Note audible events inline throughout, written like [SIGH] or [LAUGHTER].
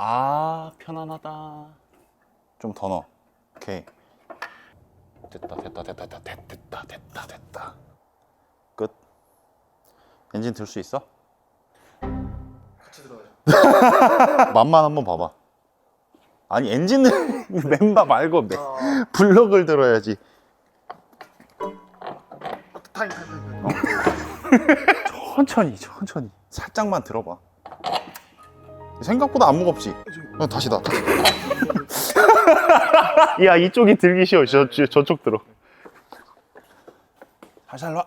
아 편안하다. 좀 더 넣어. 오케이. 됐다 됐다 됐다 됐다 됐다 됐다 됐다. 끝. 엔진 들 수 있어? 같이 들어가죠. [LAUGHS] 맛만 한번 봐봐. 아니 엔진을 [LAUGHS] 멤버 말고 매- 어, 블럭을 들어야지. 타임 타임 타임. 천천히 천천히. 살짝만 들어봐 생각보다 안 무겁지? 어, 다시 나 [LAUGHS] 야 이쪽이 들기 쉬워. 저, 저, 저쪽 들어. 살살 놔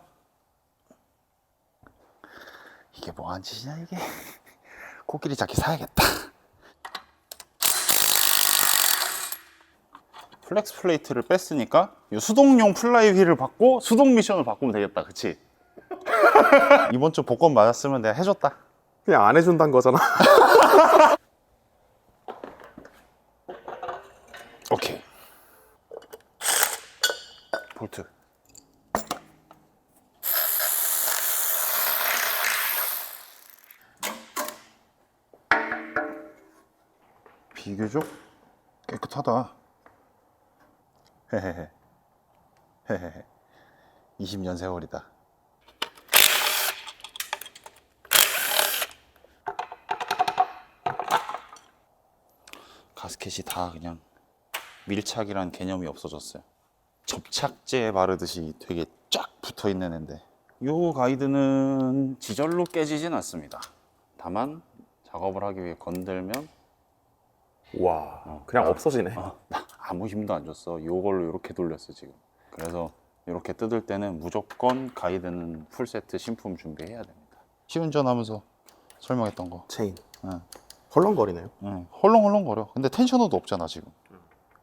이게 뭐한 짓이냐 이게? [LAUGHS] 코끼리 자켓 사야겠다. 플렉스 플레이트를 뺐으니까 이 수동용 플라이 휠을 받고 수동 미션을 바꾸면 되겠다 그치? [LAUGHS] 이번 주 복권 맞았으면 내가 해줬다. 그냥 안 해준다는 거잖아. 오케이. 볼트. 비교적 깨끗하다. 헤헤헤. 헤헤헤. 20년 세월이다. 가스켓이 다 그냥 밀착이란 개념이 없어졌어요. 접착제 바르듯이 되게 쫙 붙어 있는 앤데 요 가이드는 지절로 깨지진 않습니다. 다만 작업을 하기 위해 건들면 와, 그냥 없어지네. 어, 나 아무 힘도 안 줬어. 요걸로 이렇게 돌렸어 지금. 그래서 이렇게 뜯을 때는 무조건 가이드는 풀 세트 신품 준비해야 됩니다. 시운전하면서 설명했던 거. 체인. 응. 헐렁거리네요. 응, 헐렁헐렁거려. 근데 텐셔너도 없잖아 지금.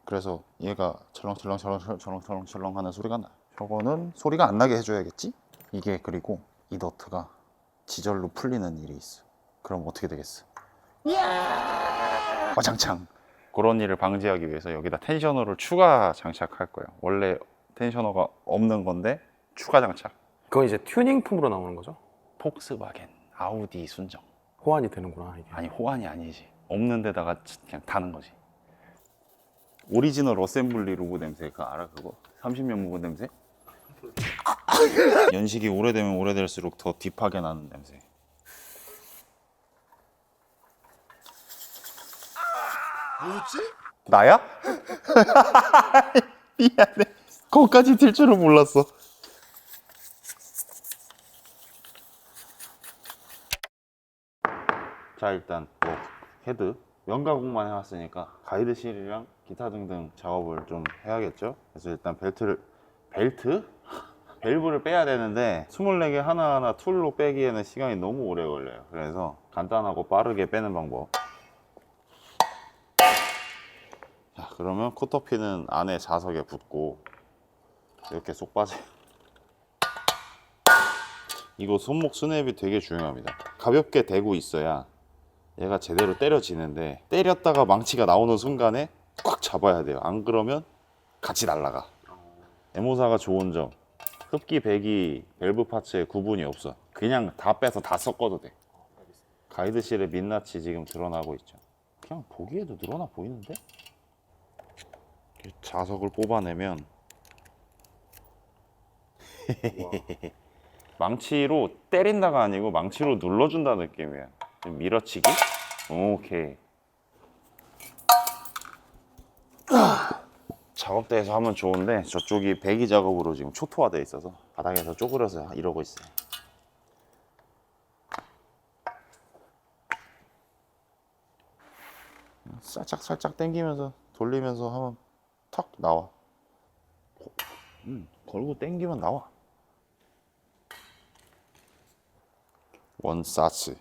그래서 얘가 철렁 철렁철렁 철렁철렁 하는 소리가 나. 저거는 소리가 안 나게 해줘야겠지? 이게 그리고 이 너트가 지절로 풀리는 일이 있어. 그럼 어떻게 되겠어? 와장창. 그런 일을 방지하기 위해서 여기다 텐셔너를 추가 장착할 거예요. 원래 텐셔너가 없는 건데 추가 장착. 그건 이제 튜닝품으로 나오는 거죠? 폭스바겐, 아우디 순정. 호환이 되는구나 이게. 아니 호환이 아니지 없는 데다가 그냥 다는 거지 오리지널 어셈블리 로고 냄새 그거 알아 그거? 30년 묵은 냄새? [LAUGHS] 연식이 오래되면 오래될수록 더 딥하게 나는 냄새 뭐지? 나야? [LAUGHS] 미안해 거기까지 들 줄은 몰랐어 자 일단 뭐 헤드 연가공만 해왔으니까 가이드 실이랑 기타 등등 작업을 좀 해야겠죠? 그래서 일단 벨트를 벨트? [LAUGHS] 밸브를 빼야 되는데 24개 하나하나 툴로 빼기에는 시간이 너무 오래 걸려요. 그래서 간단하고 빠르게 빼는 방법. 자 그러면 코터피는 안에 자석에 붙고 이렇게 쏙 빠져요 이거 손목 스냅이 되게 중요합니다. 가볍게 대고 있어야 얘가 제대로 때려지는데 때렸다가 망치가 나오는 순간에 꽉 잡아야 돼요. 안 그러면 같이 날아가. 에모사가 좋은 점. 흡기 배기 밸브 파츠에 구분이 없어. 그냥 다 빼서 다 섞어도 돼. 가이드실에 민낯이 지금 드러나고 있죠. 그냥 보기에도 늘어나 보이는데? 이 자석을 뽑아내면 [LAUGHS] 망치로 때린다가 아니고 망치로 눌러준다 느낌이야 좀 밀어치기? 오케이. 작업대에서 하면 좋은데 저쪽이 배기 작업으로 지금 초토화돼 있어서 바닥에서 쪼그려서 이러고 있어요. 살짝 살짝 당기면서 돌리면서 하면 탁 나와. 음, 걸고 당기면 나와. 원사스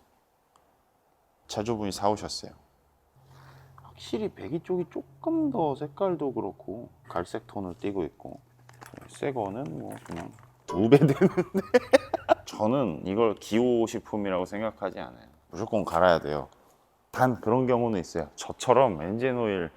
제조분이 사오셨어요. 확실히 배기 쪽이 조금 더 색깔도 그렇고 갈색 톤을 띠고 있고 새 거는 뭐 그냥 우배되는데. [LAUGHS] 저는 이걸 기호식품이라고 생각하지 않아요. 무조건 갈아야 돼요. 단 그런 경우는 있어요. 저처럼 엔진 오일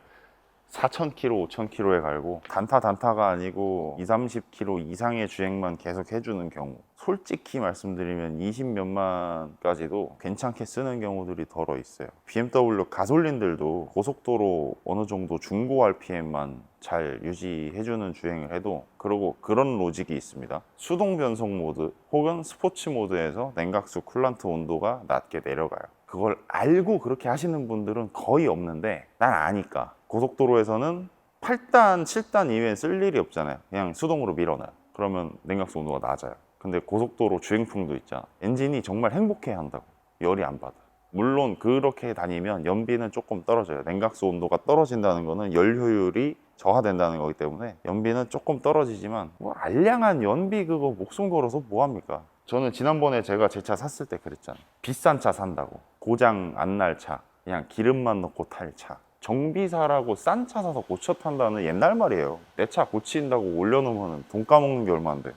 4,000km, 5,000km에 갈고 단타 단타가 아니고 2, 30km 이상의 주행만 계속 해주는 경우 솔직히 말씀드리면 20몇만까지도 괜찮게 쓰는 경우들이 덜어 있어요. BMW 가솔린들도 고속도로 어느 정도 중고 RPM만 잘 유지해주는 주행을 해도 그리고 그런 로직이 있습니다. 수동 변속 모드 혹은 스포츠 모드에서 냉각수 쿨란트 온도가 낮게 내려가요 그걸 알고 그렇게 하시는 분들은 거의 없는데 난 아니까 고속도로에서는 8단, 7단 이외에 쓸 일이 없잖아요. 그냥 수동으로 밀어놔요. 그러면 냉각수 온도가 낮아요. 근데 고속도로 주행풍도 있잖아. 엔진이 정말 행복해 한다고. 열이 안 받아. 물론 그렇게 다니면 연비는 조금 떨어져요. 냉각수 온도가 떨어진다는 거는 열 효율이 저하된다는 거기 때문에 연비는 조금 떨어지지만 뭐 알량한 연비 그거 목숨 걸어서 뭐 합니까? 저는 지난번에 제가 제 차 샀을 때 그랬잖아요. 비싼 차 산다고. 고장 안 날 차. 그냥 기름만 넣고 탈 차. 정비사라고 싼 차 사서 고쳐 탄다는 옛날 말이에요. 내 차 고친다고 올려놓으면 돈 까먹는 게 얼만데.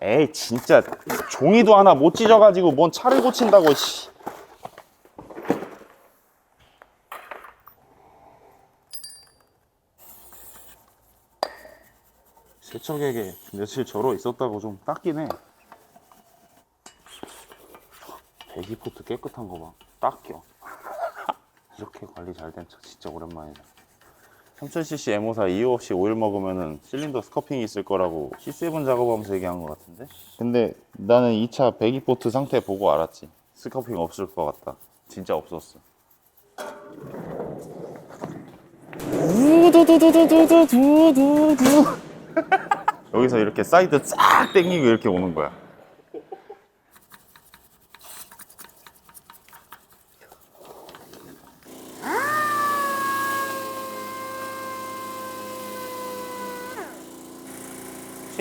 에이 진짜 종이도 하나 못 찢어가지고 뭔 차를 고친다고 씨. 세척에게 며칠 절어 있었다고 좀 닦긴 해. 배기포트 깨끗한 거 봐. 닦여. [LAUGHS] 이렇게 관리 잘 된 차 진짜 오랜만이다. 3000cc M54 이유 없이 오일 먹으면은 실린더 스커핑이 있을 거라고 C7 작업하면서 얘기한 것 같은데? 근데 나는 이 차 배기포트 상태 보고 알았지. 스커핑 없을 것 같다. 진짜 없었어. 두두두두두두두두. 여기서 이렇게 사이드 싹 당기고 이렇게 오는 거야.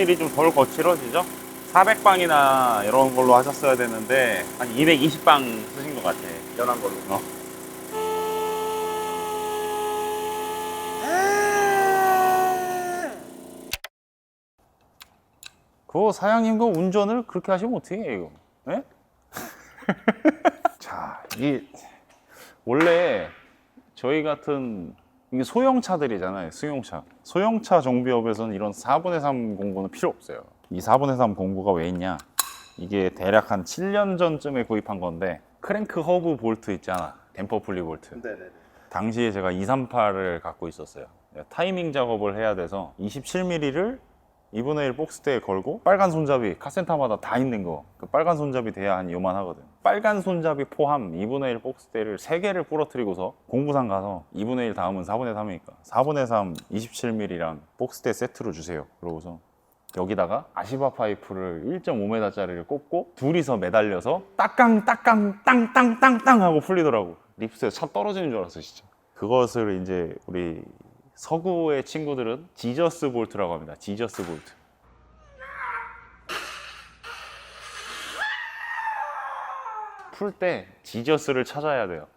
실이 좀 덜 거칠어지죠? 400방이나 이런 걸로 하셨어야 되는데 한 220방 쓰신 것 같아. 연한 걸로. 어. 사장님 그 운전을 그렇게 하시면 어떻게 해요? 예? 자, 이게 원래 저희 같은 이게 소형차들이잖아요. 승용차. 소형차 정비업에서는 이런 4분의 3 공구는 필요 없어요. 이 4분의 3 공구가 왜 있냐? 이게 대략 한 7년 전쯤에 구입한 건데 크랭크 허브 볼트 있잖아. 댐퍼 분리 볼트. 네네네. 당시에 제가 238을 갖고 있었어요. 타이밍 작업을 해야 돼서 27mm를 2분의 1 복스대에 걸고 빨간 손잡이 카센터마다 다 있는 거. 그 빨간 손잡이 돼야 한 요만 하거든. 빨간 손잡이 포함 2분의 1 복스대를 3개를 부러뜨리고서 공부상 가서 2분의 1 다음은 4분의 3이니까 4분의 3 27mm랑 복스대 세트로 주세요. 그러고서 여기다가 아시바 파이프를 1.5m짜리를 꽂고 둘이서 매달려서 따깡 따깡 땅땅땅땅 하고 풀리더라고. 립스에 차 떨어지는 줄 알았어 진짜. 그것을 이제 우리 서구의 친구들은 지저스 볼트라고 합니다. 지저스 볼트. 풀 때 지저스를 찾아야 돼요.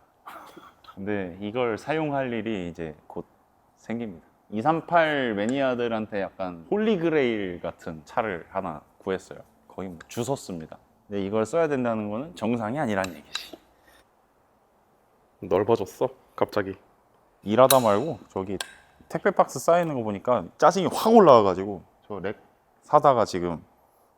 근데 이걸 사용할 일이 이제 곧 생깁니다. 238 매니아들한테 약간 홀리그레일 같은 차를 하나 구했어요. 거의 뭐 주웠습니다. 근데 이걸 써야 된다는 거는 정상이 아니란 얘기지. 넓어졌어 갑자기. 일하다 말고 저기 택배 박스 쌓이는 거 보니까 짜증이 확 올라와가지고 저 렉 사다가 지금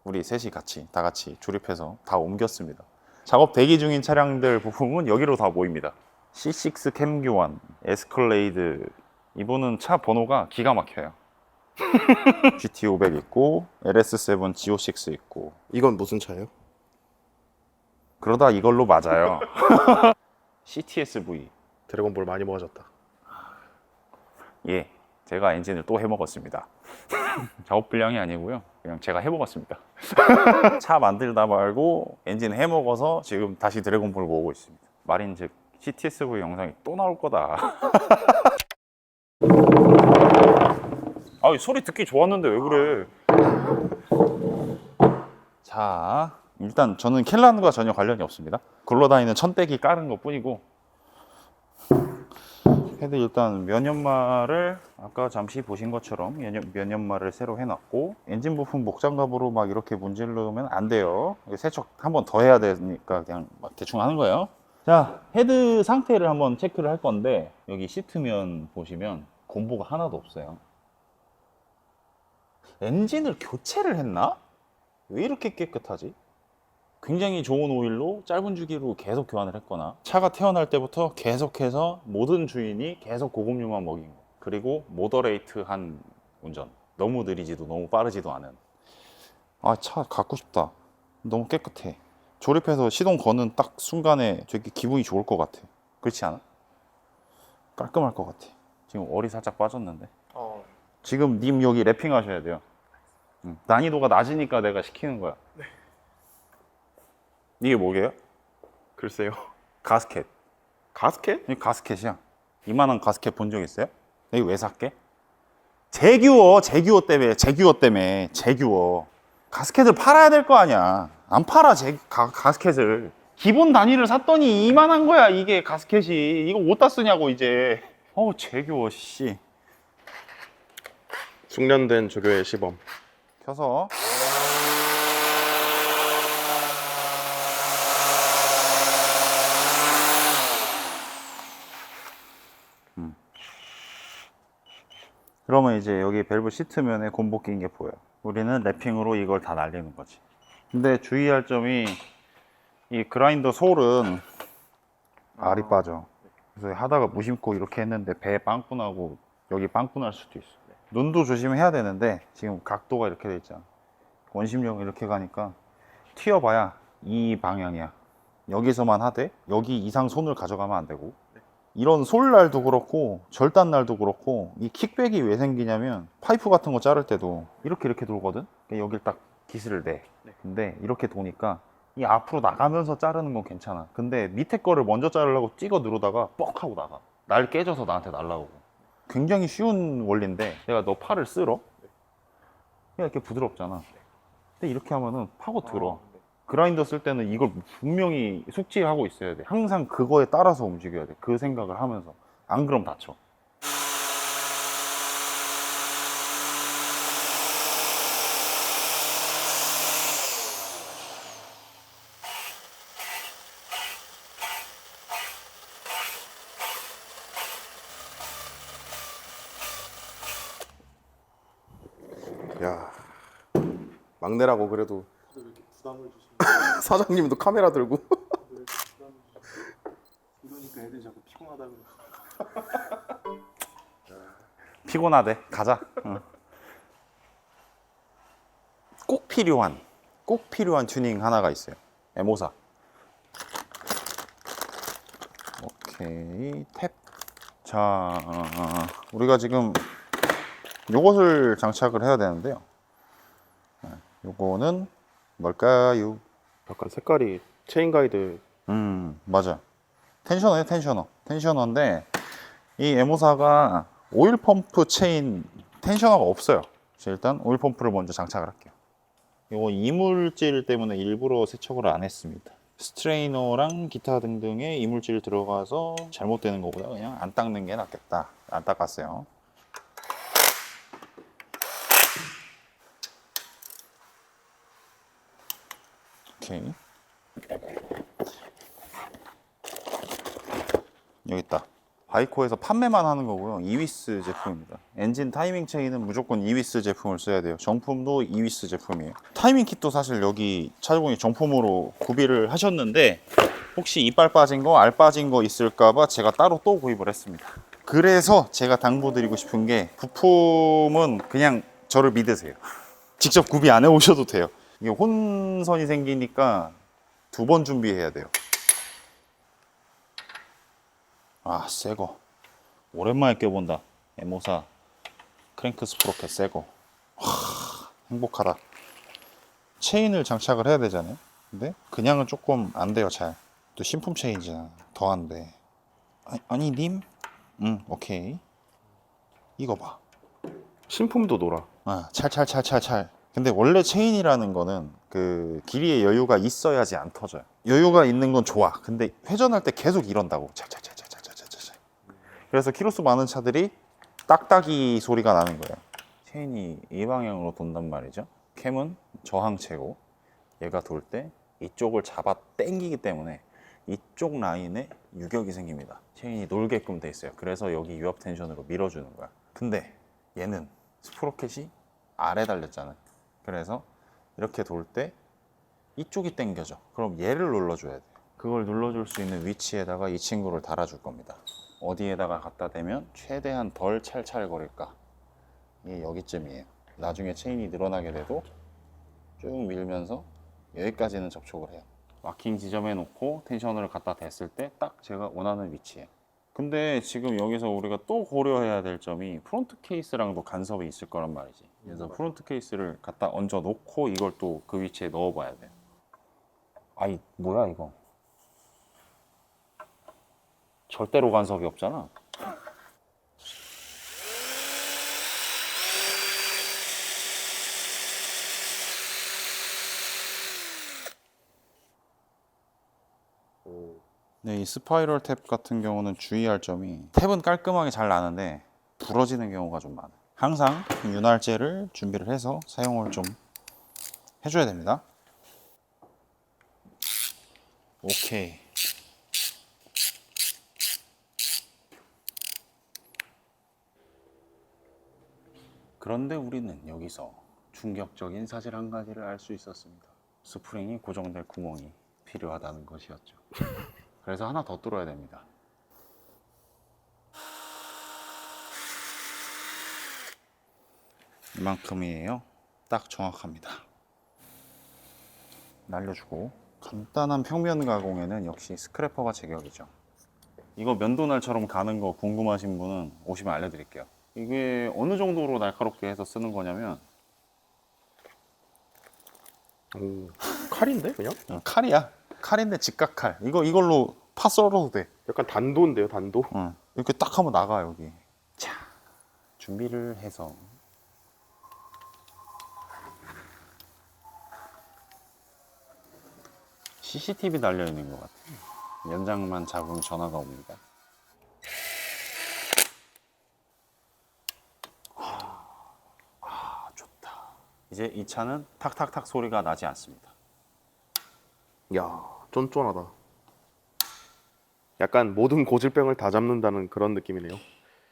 우리 셋이 같이 다 같이 조립해서 다 옮겼습니다. 작업 대기 중인 차량들 부품은 여기로 다 모입니다. C6 캠 교환, 에스컬레이드 이분은 차 번호가 기가 막혀요. [LAUGHS] GT500 있고 LS7 G06 있고 이건 무슨 차예요? 그러다 이걸로 맞아요. [LAUGHS] CTS-V 드래곤볼 많이 모아졌다. 예, 제가 엔진을 또 해먹었습니다. [LAUGHS] 작업 분량이 아니고요. 그냥 제가 해먹었습니다. [LAUGHS] 차 만들다 말고 엔진 해먹어서 지금 다시 드래곤볼 모으고 있습니다. 말인 즉 CTSV 영상이 또 나올 거다. [LAUGHS] 아, 이 소리 듣기 좋았는데 왜 그래? 자, 일단 저는 켈란과 전혀 관련이 없습니다. 굴러다니는 천대기 깔은 것 뿐이고 헤드 일단 면연마를 아까 잠시 보신 것처럼 면연, 면연마를 새로 해놨고 엔진 부품 목장갑으로 막 이렇게 문지르면 안 돼요 세척 한 번 더 해야 되니까 그냥 막 대충 하는 거예요 자, 헤드 상태를 한번 체크를 할 건데 여기 시트면 보시면 곰보가 하나도 없어요. 엔진을 교체를 했나? 왜 이렇게 깨끗하지? 굉장히 좋은 오일로 짧은 주기로 계속 교환을 했거나 차가 태어날 때부터 계속해서 모든 주인이 계속 고급류만 먹인 거 그리고 모더레이트한 운전 너무 느리지도 너무 빠르지도 않은 아 차 갖고 싶다 너무 깨끗해 조립해서 시동 거는 딱 순간에 되게 기분이 좋을 것 같아 그렇지 않아? 깔끔할 것 같아 지금 월이 살짝 빠졌는데 어. 지금 님 여기 랩핑 하셔야 돼요. 응. 난이도가 낮으니까 내가 시키는 거야. 이게 뭐게요? 글쎄요. 가스켓. 가스켓? 이 가스켓이야. 이만한 가스켓 본 적 있어요? 이거 왜 샀게? 제규어, 제규어 때문에, 제규어 때문에, 제규어. 가스켓을 팔아야 될 거 아니야. 안 팔아, 제, 가, 가스켓을. 기본 단위를 샀더니 이만한 거야, 이게 가스켓이. 이거 어디다 쓰냐고, 이제. 어우, 제규어, 씨. 숙련된 조교의 시범. 켜서 그러면 이제 여기 밸브 시트면에 곰보 낀게 보여. 우리는 랩핑으로 이걸 다 날리는 거지. 근데 주의할 점이 이 그라인더 솔은 알이 빠져. 그래서 하다가 무심코 이렇게 했는데 배 빵꾸 나고 여기 빵꾸 날 수도 있어. 눈도 조심해야 되는데 지금 각도가 이렇게 돼 있잖아. 원심력 이렇게 가니까 튀어봐야 이 방향이야. 여기서만 하되 여기 이상 손을 가져가면 안 되고 이런 솔날도 그렇고 절단날도 그렇고 이 킥백이 왜 생기냐면 파이프 같은 거 자를 때도 이렇게 이렇게 돌거든. 여길 딱 기스를 내. 근데 이렇게 도니까 이 앞으로 나가면서 자르는 건 괜찮아. 근데 밑에 거를 먼저 자르려고 찍어 누르다가 뻑 하고 나가. 날 깨져서 나한테 날라오고. 굉장히 쉬운 원리인데 내가 너 팔을 쓸어. 그냥 이렇게 부드럽잖아. 근데 이렇게 하면은 파고 들어. 그라인더 쓸 때는 이걸 분명히 숙지하고 있어야 돼. 항상 그거에 따라서 움직여야 돼. 그 생각을 하면서. 안 그럼 다쳐. 야. 막내라고 그래도 사장님도 카메라 들고 이러니까 애들이 자꾸 피곤하다고 [LAUGHS] 피곤하대. 가자. 응. 꼭 필요한, 꼭 필요한 튜닝 하나가 있어요. M54. 오케이. 탭. 자, 우리가 지금 요것을 장착을 해야 되는데요. 네, 요거는 뭘까요? 약간 색깔이 체인 가이드 음, 맞아. 텐셔너예요, 텐셔너. 텐셔너인데 이 M54가 오일 펌프 체인 텐셔너가 없어요. 그래서 일단 오일 펌프를 먼저 장착을 할게요. 이거 이물질 때문에 일부러 세척을 안 했습니다. 스트레이너랑 기타 등등의 이물질 들어가서 잘못되는 것보다 그냥 안 닦는 게 낫겠다. 안 닦았어요. 오케이. 여기 있다. 바이코에서 판매만 하는 거고요. 이위스 제품입니다. 엔진 타이밍 체인은 무조건 이위스 제품을 써야 돼요. 정품도 이위스 제품이에요. 타이밍 킷도 사실 여기 차주분이 정품으로 구비를 하셨는데 혹시 이빨 빠진 거, 알 빠진 거 있을까봐 제가 따로 또 구입을 했습니다. 그래서 제가 당부드리고 싶은 게 부품은 그냥 저를 믿으세요. 직접 구비 안 해오셔도 돼요. 이게 혼선이 생기니까 두 번 준비해야 돼요. 아, 새거. 오랜만에 껴본다. M54 크랭크 스프로켓 새거. 와, 행복하다. 체인을 장착을 해야 되잖아요. 근데 그냥은 조금 안 돼요, 잘. 또 신품 체인이잖아. 더 안 돼. 아니, 아니 님? 응, 오케이. 이거 봐. 신품도 놀아. 아, 찰찰찰찰찰. 근데 원래 체인이라는 거는 그 길이의 여유가 있어야지 안 터져요. 여유가 있는 건 좋아. 근데 회전할 때 계속 이런다고. 그래서 키로수 많은 차들이 딱딱이 소리가 나는 거예요. 체인이 이 방향으로 돈단 말이죠. 캠은 저항체고 얘가 돌 때 이쪽을 잡아 당기기 때문에 이쪽 라인에 유격이 생깁니다. 체인이 놀게끔 돼 있어요. 그래서 여기 유압 텐션으로 밀어주는 거야. 근데 얘는 스프로켓이 아래 달렸잖아요. 그래서 이렇게 돌 때 이쪽이 당겨져. 그럼 얘를 눌러줘야 돼. 그걸 눌러줄 수 있는 위치에다가 이 친구를 달아줄 겁니다. 어디에다가 갖다 대면 최대한 덜 찰찰거릴까? 이게 여기쯤이에요. 나중에 체인이 늘어나게 돼도 쭉 밀면서 여기까지는 접촉을 해요. 마킹 지점에 놓고 텐션을 갖다 댔을 때 딱 제가 원하는 위치에. 근데 지금 여기서 우리가 또 고려해야 될 점이 프론트 케이스랑도 간섭이 있을 거란 말이지. 그래서 프론트 케이스를 갖다 얹어 놓고 이걸 또 그 위치에 넣어 봐야 돼. 아이, 뭐야 이거. 절대로 간섭이 없잖아. 네, 이 스파이럴 탭 같은 경우는 주의할 점이 탭은 깔끔하게 잘 나는데 부러지는 경우가 좀 많아요. 항상 윤활제를 준비를 해서 사용을 좀 해줘야 됩니다. 오케이. 그런데 우리는 여기서 충격적인 사실 한 가지를 알 수 있었습니다. 스프링이 고정될 구멍이 필요하다는 것이었죠. 그래서 하나 더 뚫어야 됩니다. 이만큼이에요. 딱 정확합니다. 날려주고 간단한 평면 가공에는 역시 스크래퍼가 제격이죠. 이거 면도날처럼 가는 거 궁금하신 분은 오시면 알려드릴게요. 이게 어느 정도로 날카롭게 해서 쓰는 거냐면 오, 칼인데 그냥? 어, 칼이야. 칼인데 직각칼. 이거 이걸로 파 썰어도 돼. 약간 단도인데요, 단도. 어, 이렇게 딱 하면 나가 여기. 자, 준비를 해서 CCTV 달려 있는 것 같아요. 연장만 잡으면 전화가 옵니다. 아, 좋다. 이제 이 차는 탁탁탁 소리가 나지 않습니다. 야, 쫀쫀하다. 약간 모든 고질병을 다 잡는다는 그런 느낌이네요.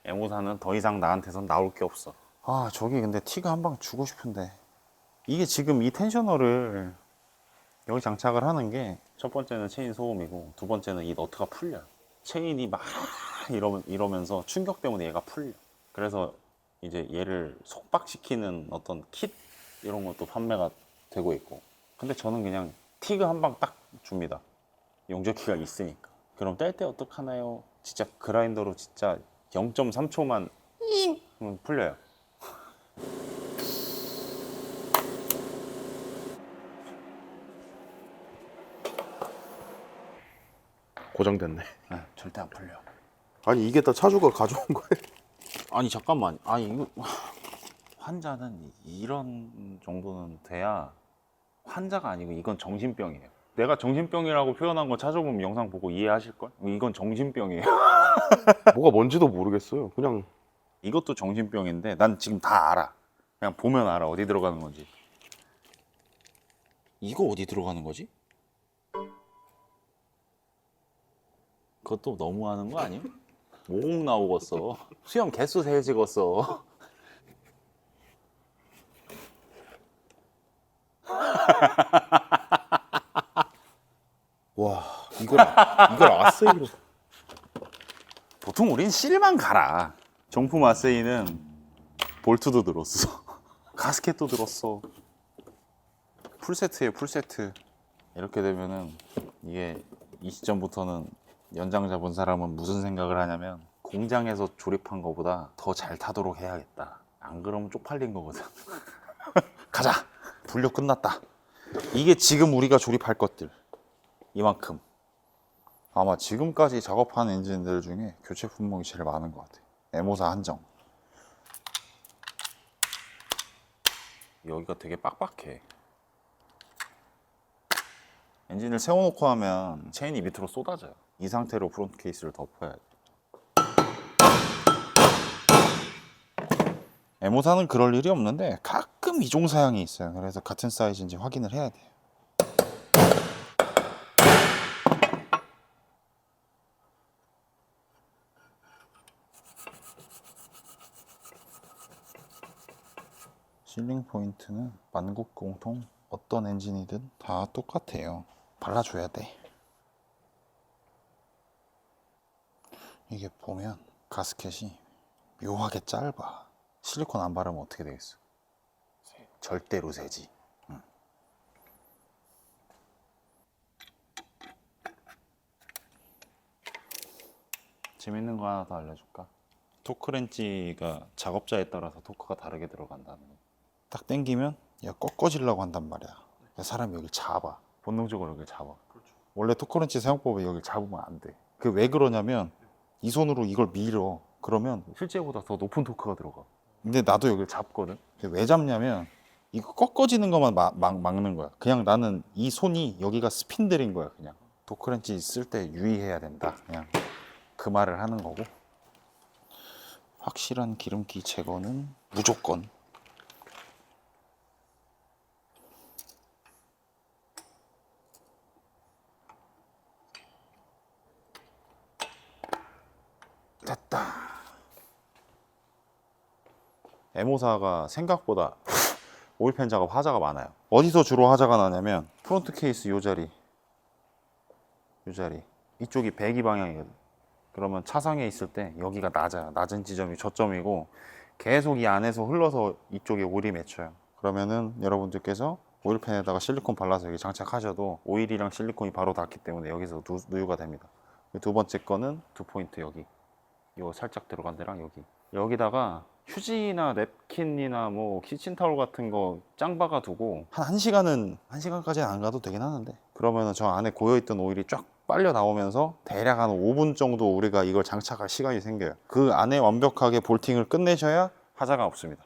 에모사는 더 이상 나한테선 나올 게 없어. 아, 저기 근데 티가 한 방 주고 싶은데. 이게 지금 이 텐셔너를 여기 장착을 하는 게 첫 번째는 체인 소음이고 두 번째는 이 너트가 풀려요. 체인이 막 이러, 이러면서 충격 때문에 얘가 풀려. 그래서 이제 얘를 속박시키는 어떤 킷 이런 것도 판매가 되고 있고. 근데 저는 그냥 티그 한방 딱 줍니다. 용접기가 있으니까. 그럼 뗄 때 어떡하나요? 진짜 그라인더로 진짜 0.3초만 잉 풀려요. 고정됐네. 네, 절대 안 풀려. 아니 이게 다 차주가 가져온 거예요? 아니 잠깐만. 아니 이거 환자는 이런 정도는 돼야 환자가 아니고 이건 정신병이에요. 내가 정신병이라고 표현한 거 찾아보면 영상 보고 이해하실 걸? 이건 정신병이에요. [LAUGHS] 뭐가 뭔지도 모르겠어요. 그냥 이것도 정신병인데 난 지금 다 알아. 그냥 보면 알아 어디 들어가는 건지. 이거 어디 들어가는 거지? 그것도 너무하는 거 아니야? [LAUGHS] 오공 나오겠어. 수염 개수 세지겠어. [LAUGHS] 와 이걸 이걸 아세이로 보통 우린 실만 갈아. 정품 아세이는 볼트도 들었어. [LAUGHS] 가스켓도 들었어. 풀세트에 풀세트. 이렇게 되면은 이게 이 시점부터는 연장 잡은 사람은 무슨 생각을 하냐면 공장에서 조립한 거보다 더 잘 타도록 해야겠다. 안 그러면 쪽팔린 거거든. [LAUGHS] 가자. 분류 끝났다. 이게 지금 우리가 조립할 것들. 이만큼. 아마 지금까지 작업한 엔진들 중에 교체 품목이 제일 많은 것 같아요. 에모사 한정. 여기가 되게 빡빡해. 엔진을 세워놓고 하면 체인이 밑으로 쏟아져요. 이 상태로 프론트 케이스를 덮어야 돼. 에모사는 그럴 일이 없는데 가끔 이종 사양이 있어요. 그래서 같은 사이즈인지 확인을 해야 돼요. 실링 포인트는 만국공통 어떤 엔진이든 다 똑같아요. 발라줘야 돼. 이게 보면 가스켓이 묘하게 짧아. 실리콘 안 바르면 어떻게 되겠어? 절대로 새지. 응. 재밌는 거 하나 더 알려줄까? 토크렌치가 작업자에 따라서 토크가 다르게 들어간다는 거. 딱 당기면 얘가 꺾어지려고 한단 말이야. 그러니까 사람이 여기 잡아. 본능적으로 여기 잡아. 원래 토크렌치 사용법에 여기 잡으면 안 돼. 그왜 그러냐면 이 손으로 이걸 밀어. 그러면 실제보다 더 높은 토크가 들어가. 근데 나도 여기를 잡거든. 왜 잡냐면 이거 꺾어지는 것만 막, 막, 막는 거야. 그냥 나는 이 손이 여기가 스핀들인 거야. 그냥 토크렌치 쓸 때 유의해야 된다. 그냥 그 말을 하는 거고. 확실한 기름기 제거는 무조건 됐다. M54가 생각보다 오일팬 작업 하자가 많아요. 어디서 주로 하자가 나냐면 프론트 케이스 요 자리, 요 자리 이쪽이 배기 방향이거든. 그러면 차상에 있을 때 여기가 낮아요. 낮은 지점이 저점이고 계속 이 안에서 흘러서 이쪽에 오일이 맺혀요. 그러면은 여러분들께서 오일팬에다가 실리콘 발라서 여기 장착하셔도 오일이랑 실리콘이 바로 닿기 때문에 여기서 누, 누유가 됩니다. 두 번째 거는 두 포인트 여기. 요 살짝 들어간 데랑 여기. 여기다가 휴지나 냅킨이나 뭐 키친타올 같은 거 짱박아 두고 한 1시간은 1시간까지는 안 가도 되긴 하는데. 그러면은 저 안에 고여있던 오일이 쫙 빨려 나오면서 대략 한 5분 정도 우리가 이걸 장착할 시간이 생겨요. 그 안에 완벽하게 볼팅을 끝내셔야 하자가 없습니다